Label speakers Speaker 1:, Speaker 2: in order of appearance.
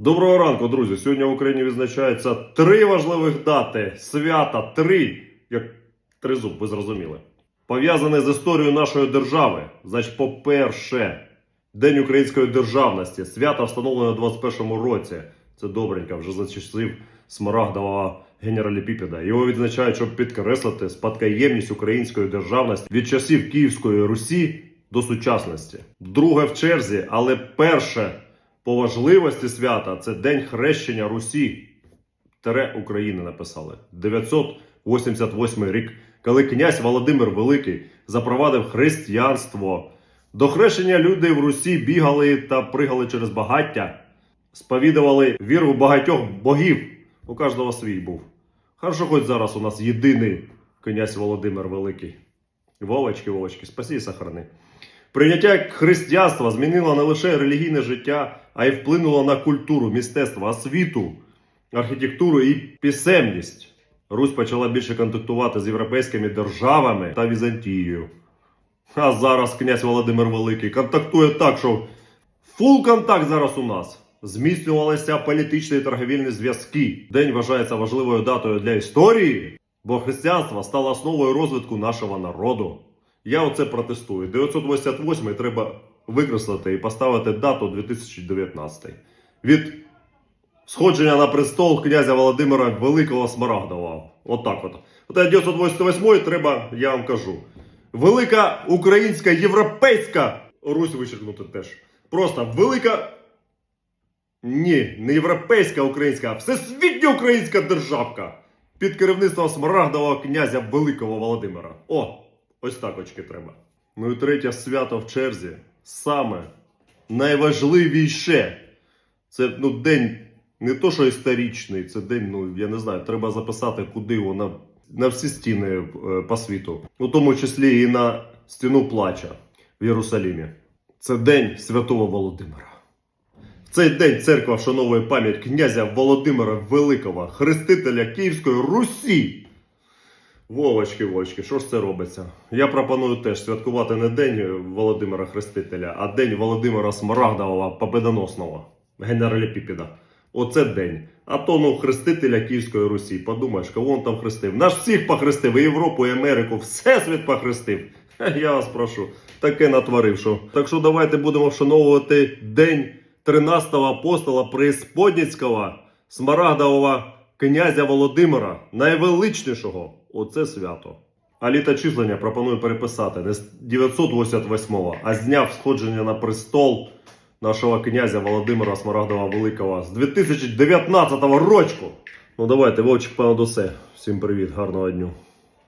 Speaker 1: Доброго ранку, друзі. Сьогодні в Україні відзначається три важливих дати свята. Три, як тризуб, ви зрозуміли. Пов'язані з історією нашої держави. Значить, по-перше, День української державності. Свято встановлено у 21-му році. Це добренько, вже за часів Смарагдова генераліпіпеда. Його відзначають, щоб підкреслити спадкоємність української державності від часів Київської Русі до сучасності. Друге в черзі, але перше по важливості свята це День хрещення Русі. Тере України написали 988 рік, коли князь Володимир Великий запровадив християнство. До хрещення люди в Русі бігали та пригали через багаття, сповідували віру багатьох богів. У кожного свій був. Хорошо, хоч зараз у нас єдиний князь Володимир Великий. Вовочки, Вовочки, спасі і сохрани. Прийняття християнства змінило не лише релігійне життя, а й вплинуло на культуру, мистецтво, освіту, архітектуру і писемність. Русь почала більше контактувати з європейськими державами та Візантією. А зараз князь Володимир Великий контактує так, що фул контакт зараз у нас. Зміцнювалися політичні і торговельні зв'язки. День вважається важливою датою для історії, бо християнство стало основою розвитку нашого народу. Я оце протестую. 988 треба викреслити і поставити дату 2019. Від сходження на престол князя Володимира Великого Смарагдова. Отак от. От 988 треба, я вам кажу. Велика українська європейська Русь вичеркнути теж. Просто велика. Ні, не європейська українська, а всесвітня українська державка під керівництвом смарагдового князя Великого Володимира. О, ось так очки треба. Ну і третє свято в черзі. Саме найважливіше. Це ну, день не то, що історичний, це день, ну я не знаю, треба записати, куди вона на всі стіни е, по світу, у тому числі і на стіну плача в Єрусалімі. Це день Святого Володимира. В цей день церква вшановує пам'ять князя Володимира Великого, хрестителя Київської Русі. Вовочки, Вовочки, що ж це робиться? Я пропоную теж святкувати не День Володимира Хрестителя, а День Володимира Смарагдового Победоносного, генераліпіпіда. Оце день. А то ну хрестителя Київської Русі. Подумаєш, кого він там хрестив? Наш всіх похрестив, і Європу, і Америку, всесвіт похрестив. Я вас прошу, таке натворив, що. Так що давайте будемо вшановувати день 13-го апостола Преісподніцького Смарагдового князя Володимира, найвеличнішого. Оце свято. А літочислення пропоную переписати не з 988-го, а з дня сходження на престол нашого князя Володимира Смарагдова Великого з 2019 рочку. Ну давайте, Вовчик, пане Досе. Всім привіт, гарного дню.